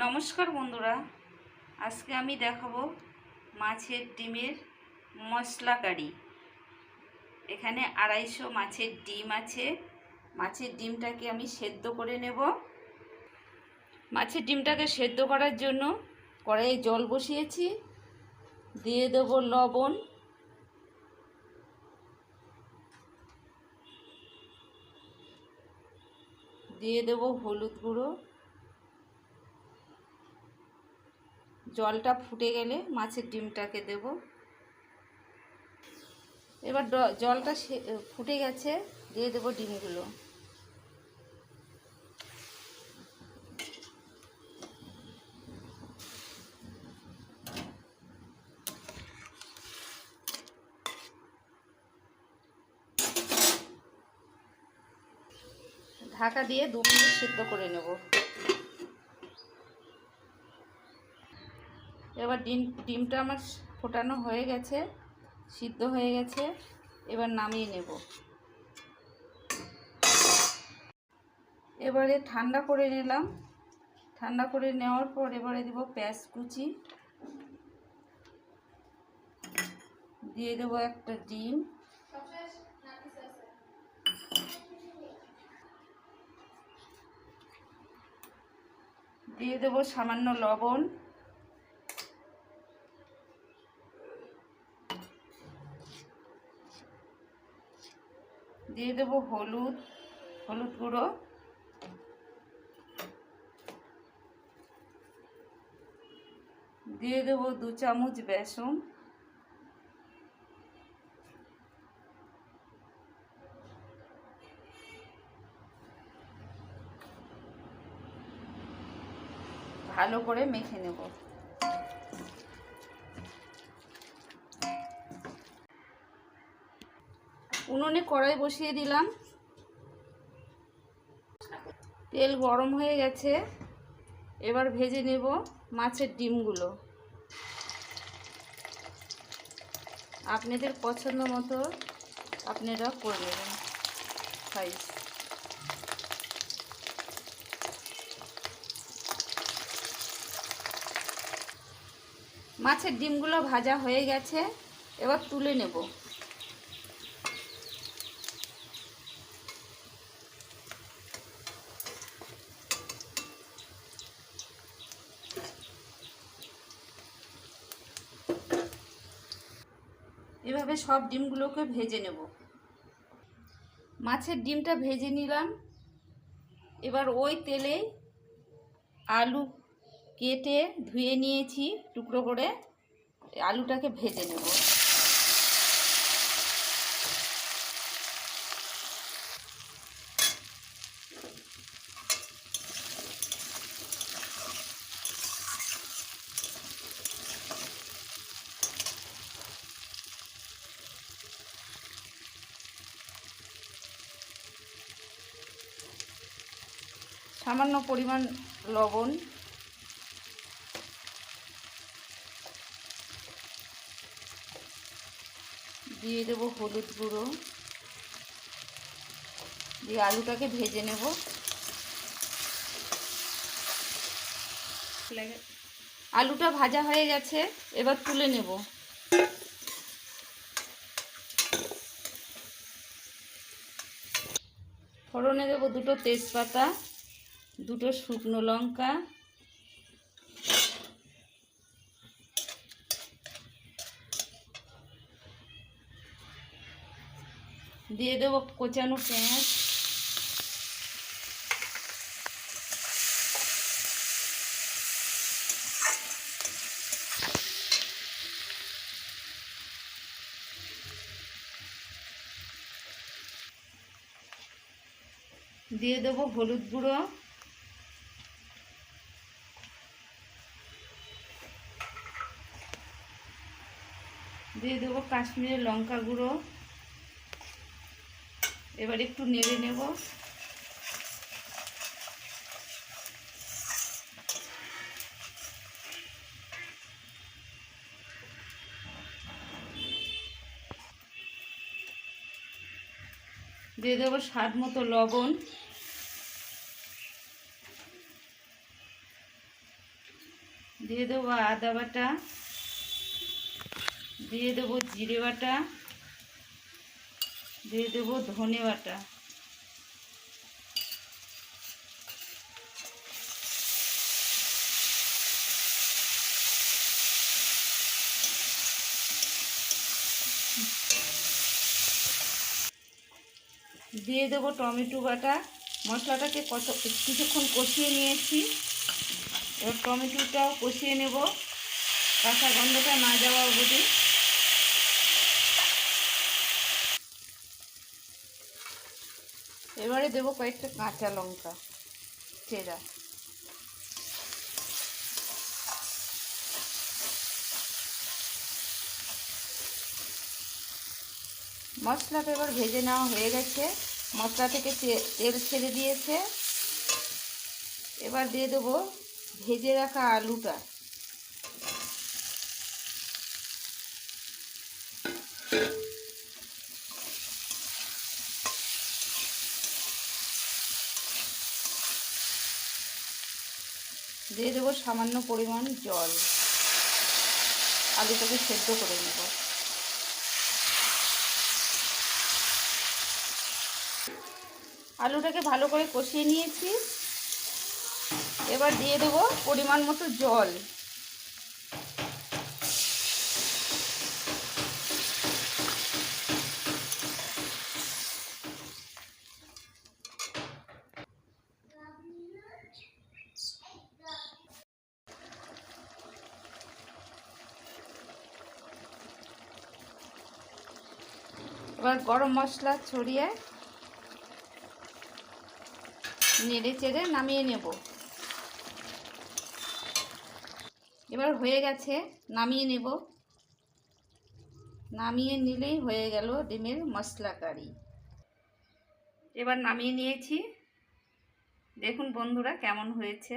নমস্কার বন্ধুরা, আজকে আমি দেখাবো মাছের ডিমের মশলা কারি। এখানে আড়াইশো মাছের ডিম আছে। মাছের ডিমটাকে আমি সেদ্ধ করে নেব। মাছের ডিমটাকে সেদ্ধ করার জন্য কড়াইয়ে জল বসিয়েছি। দিয়ে দেব লবণ। দিয়ে দেব হলুদ গুঁড়ো। জলটা ফুটে গেলে মাছের ডিমটাকে দেব। এবার জলটা ফুটে গেছে, দিয়ে দেব ডিমগুলো। ঢাকা দিয়ে দু মিনিট সিদ্ধ করে নেব। এবার ডিম, ডিমটা আমার ফোটানো হয়ে গেছে, সিদ্ধ হয়ে গেছে, এবার নামিয়ে নেব। এবারে ঠান্ডা করে নিলাম। ঠান্ডা করে নেওয়ার পর এবারে দেব পেঁয়াজ কুচি। দিয়ে দেবো একটা ডিম। দিয়ে দেবো সামান্য লবণ। দিয়ে দেবো হলুদ হলুদ গুঁড়ো। দিয়ে দেবো দু চামচ বেসন। ভালো করে মেখে নেব। উনুনে কড়াই বসিয়ে দিলাম। তেল গরম হয়ে গেছে। এবার ভেজে নেব মাছের ডিমগুলো। আপনাদের পছন্দ মতো আপনারা করে নেবেন সাইজ মাছের ডিমগুলো ভাজা হয়ে গেছে। এবার তুলে নেব। এভাবে সব ডিমগুলোকে ভেজে নেব। মাছের ডিমটা ভেজে নিলাম। এবার ওই তেলে আলু কেটে ধুয়ে নিয়েছি টুকরো করে। আলুটাকে ভেজে নেব। সামান্য পরিমাণ লবণ। দিয়ে দেবো হলুদ গুঁড়ো। দিয়ে আলুটাকে ভেজে নেব। আলুটা ভাজা হয়ে গেছে, এবার তুলে নেব। ফোড়নে দেবো দুটো তেজপাতা। দুটো শুকনো লঙ্কা। দিয়ে দেবো কোচানো পেঁয়াজ। দিয়ে দেবো হলুদ গুঁড়ো। দিয়ে দেবো কাশ্মীরের লঙ্কা গুঁড়ো। এবার একটু নেড়ে নেব। দিয়ে দেবো স্বাদ মতো লবণ। দিয়ে দেবো আদা বাটা। দিয়ে দেবো জিরে বাটা, দিয়ে দেবো ধনে বাটা। দিয়ে দেবো টমেটো বাটা। মশলাটাকে কত, কিছুক্ষণ কষিয়ে নিয়েছি। এবার টমেটোটাও কষিয়ে নেব। কাঁচা গন্ধটা না যাওয়া অবধি। এবারে দেবো কয়েকটা কাঁচা লঙ্কা, চেরা। মশলাটা এবার ভেজে নেওয়া হয়ে গেছে। মশলা থেকে তেল ছেড়ে দিয়েছে। এবার দিয়ে দেবো ভেজে রাখা আলুটা। দিয়ে দেবো সামান্য পরিমাণ জল। আলুটাকে সেদ্ধ করে নেব। আলুটাকে ভালো করে কষিয়ে নিয়েছি। এবার দিয়ে দেবো পরিমাণ মতো জল। এবার গরম মশলা ছড়িয়ে নেড়ে চেড়ে নামিয়ে নেব। এবার হয়ে গেছে, নামিয়ে নেব। নামিয়ে নিলেই হয়ে গেল ডিমের মশলা কারি। এবার নামিয়ে নিয়েছি। দেখুন বন্ধুরা কেমন হয়েছে।